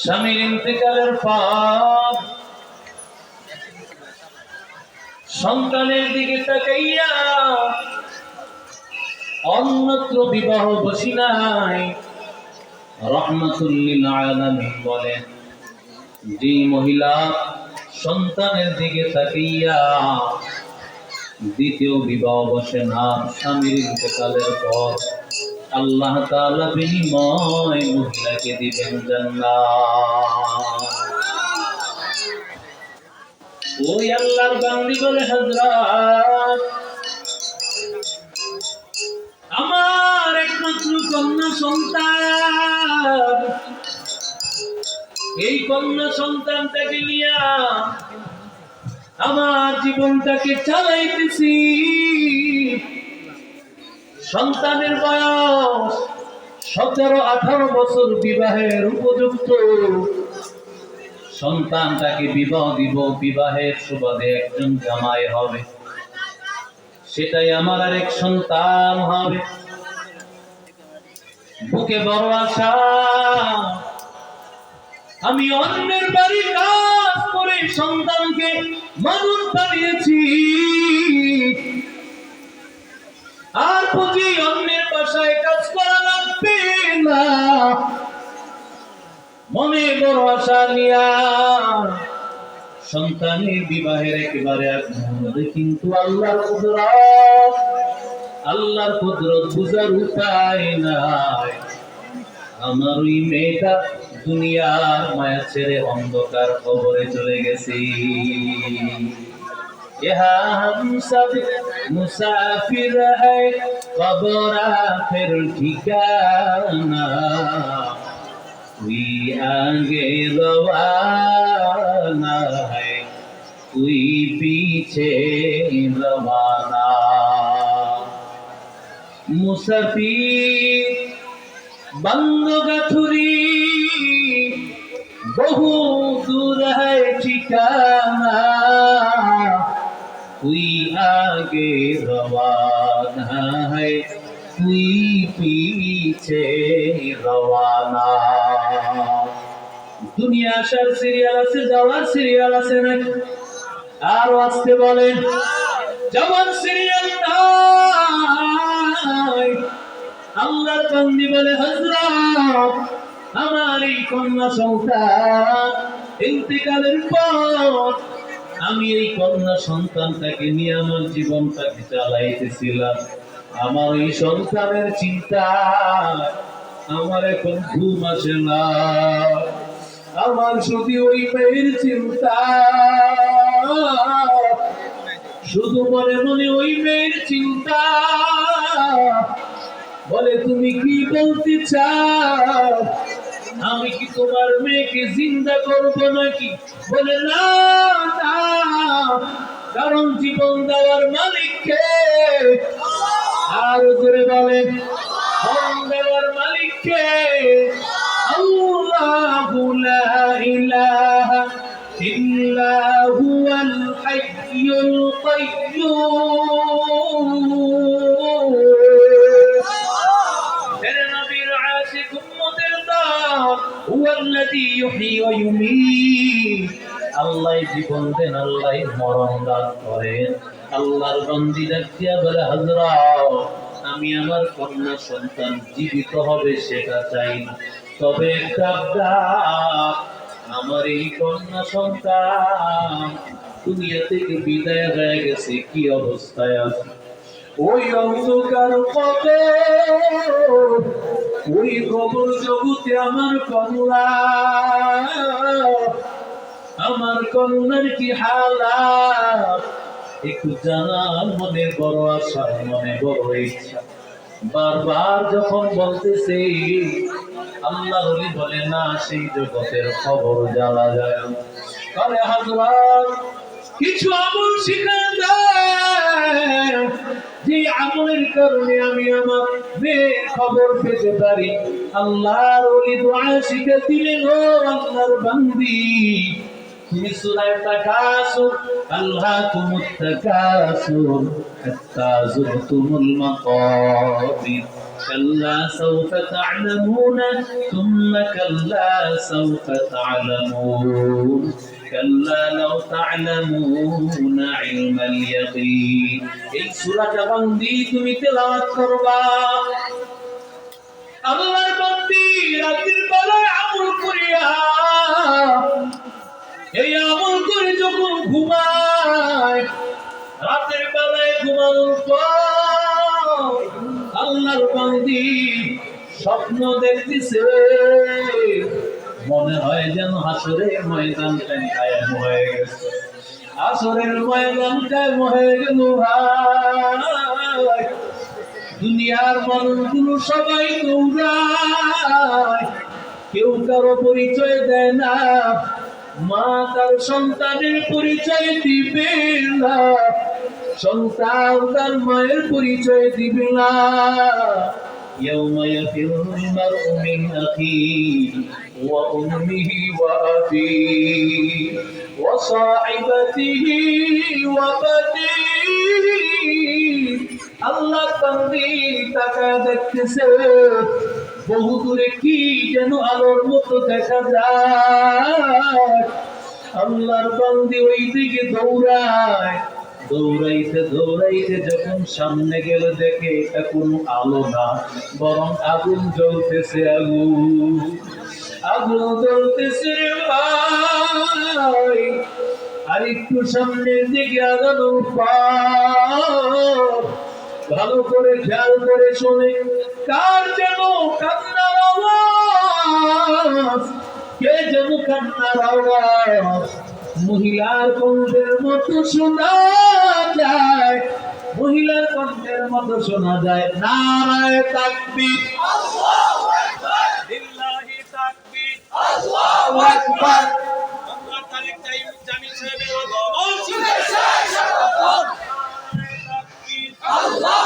স্বামীর ইন্তেকালের পর সন্তানের দিকে তাকাইয়া অন্যত্র বিবাহ বসি নাই। রহমতুল্লিল আলামিন বলেন, যে মহিলা সন্তানের দিকে তাকাইয়া দ্বিতীয় বিবাহ বসে না, স্বামীর ইন্তেকালের পর আল্লাহ তাআলা বিনিময় মহিলাকে দিবেন জান্নাত। ওই আল্লাহর বান্দি বলে, হযরত, আমার একমাত্র কন্যা সন্তান। এই কন্যা সন্তানটাকে নিয়া আমার জীবনটাকে চালাইতেছি। সন্তানের বয়স সতেরো, আঠারো বছর বিবাহের উপযুক্ত। সন্তানটাকে বিবাহ দিব, বিবাহের সুবাদে একজন জামাই হবে। সেটাই আমার আরেক সন্তান হবে। বুকে বড় আশা। আমি অন্যের বাড়ি কাজ করে সন্তানকে মানুষ বানিয়েছি। বুঝি অন্যের বাসায় কাজ করা লাগবে না। মনে বড় আশা নিয়া সন্তানের বিবাহের একেবারে কিন্তু আল্লাহর কুদরত আল্লাহর কুদরত বুঝার উপায় নাই। আমার ওই মেয়েটা দুনিয়ার মায়া ছেড়ে অন্ধকার খবরে চলে গেছি। ইহা हम सब मुसाफिर है कब्र आखिर ठिकाना कोई आगे रवाना है कोई पीछे रवाना মুসাফির বন্দগাথুরি বহু দূর है ठिकाना आगे रवाना है कोई पीछे रवाना দুনিয়া আসার সিরিয়াল আছে যাওয়ার সিরিয়াল আছে নাকি আর আসতে বলেন যাওয়ার সিরিয়াল নাই আল্লাহর বান্দি বলে হযরত আমার এই কন্যা সন্তান ইন্তিকালের পর আমি এই কন্যা সন্তানটাকে নিয়ে আমার জীবনটাকে চালাইতেছিলাম আমার এই সন্তানের চিন্তা আমার এখন ঘুম আসে না। আমার শুধু ওই মেয়ের চিন্তা। শুধু মনে মনে ওই মেয়ের চিন্তা। বলে, তুমি কি বলতে চাও? আমি কি তোমার মেয়েকে জিন্দা করব নাকি? বলে, না কারণ জীবন দেওয়ার মালিককে আর জোরে বলে জীবন দেওয়ার মালিককে আল্লাহ ইলাহা ইল্লা হুয়াল হাইয়ুল কাইয়্যুম আল্লাহ জীবন দেন আল্লাহ মরণ দান করেন। আল্লাহর বান্দি ডাকিয়া বলে হযরত আমি আমার কন্যা সন্তান জীবিত হবে, সেটা চাই তবে আমার এই কন্যা সন্তান দুনিয়া থেকে বিদায় হয়ে গেছে, কি অবস্থায় আছে? ওই অন্ধকার পথে ওই কবর জগতে আমার কন্যা আমার কন্যার কি হালাত একটু জানার মনে বড় আশা, মনে বড় ইচ্ছা। বারবার যখন বলতেছে, আল্লাহ হলি বলে, না, সেই জগতের খবর জানা যায়। তাহলে হাজরাত কিছু আমল শিখা দেয় যে আমলের কারণে আমি আমার মেয়ের খবর পেতে পারি আল্লাহর ওলি দোয়া শিখে দিলেন ও আল্লাহর বান্দি তুমি সূরায়ে তাকাসুর আল্লাহকুমুত তাকাসুর হাত্তা যুরতুমুল মাকাবির كلا سوف تعلمون ثم كلا سوف تعلمون كلا لو تعلمون علم اليقين এই সূরাটা বান্দি তুমি তেলাওয়াত করবা আল্লাহর বান্দি রাতের বেলায় আমল করিয়া এই আমল করে যখন ঘুমায় রাতের বেলায় ঘুমানোর পর আল্লাহর বান্দি স্বপ্ন দেখতেছে মনে হয় যেন হাসরের ময়দানটাই কায়েম হয়ে গেছে। আসরের ময়দান হয়ে গেল দুনিয়ার মানুষগুলো সবাই দৌড়ায়। কেউ কারও পরিচয় দেয় না, মা তার সন্তানের পরিচয় দিবে না। সন্তান তার মায়ের পরিচয় দিবে না। يوم يفر المرء من أخيه وأمه وأبيه وصاحبته وبنيه আল্লাহ বান্দি তাকা দেখতেছে বহু দূরে কি যেন আলোর মতো দেখা যায় আল্লাহর বান্দি ওই দিকে দৌড়ায় দৌড়াইতে দৌড়াইতে যখন সামনে গেলে, দেখে এটা কোনো আলো না, বরং আগুন জ্বলতেছে, আগুন। আগুন জ্বলতেছে ভাই। আর একটু সামনের দিকে আগানোর পর ভালো করে খেয়াল করে শোনে, কার যেন কান্নার আওয়াজ? কে যেন কান্নার আওয়াজ? মহিলার কণ্ঠের মতো শোনা যায় মহিলার কণ্ঠের মতো শোনা যায়। নারায় তাকবীর। তাকবীর আল্লাহু আকবার। আল্লাহ সাহেবের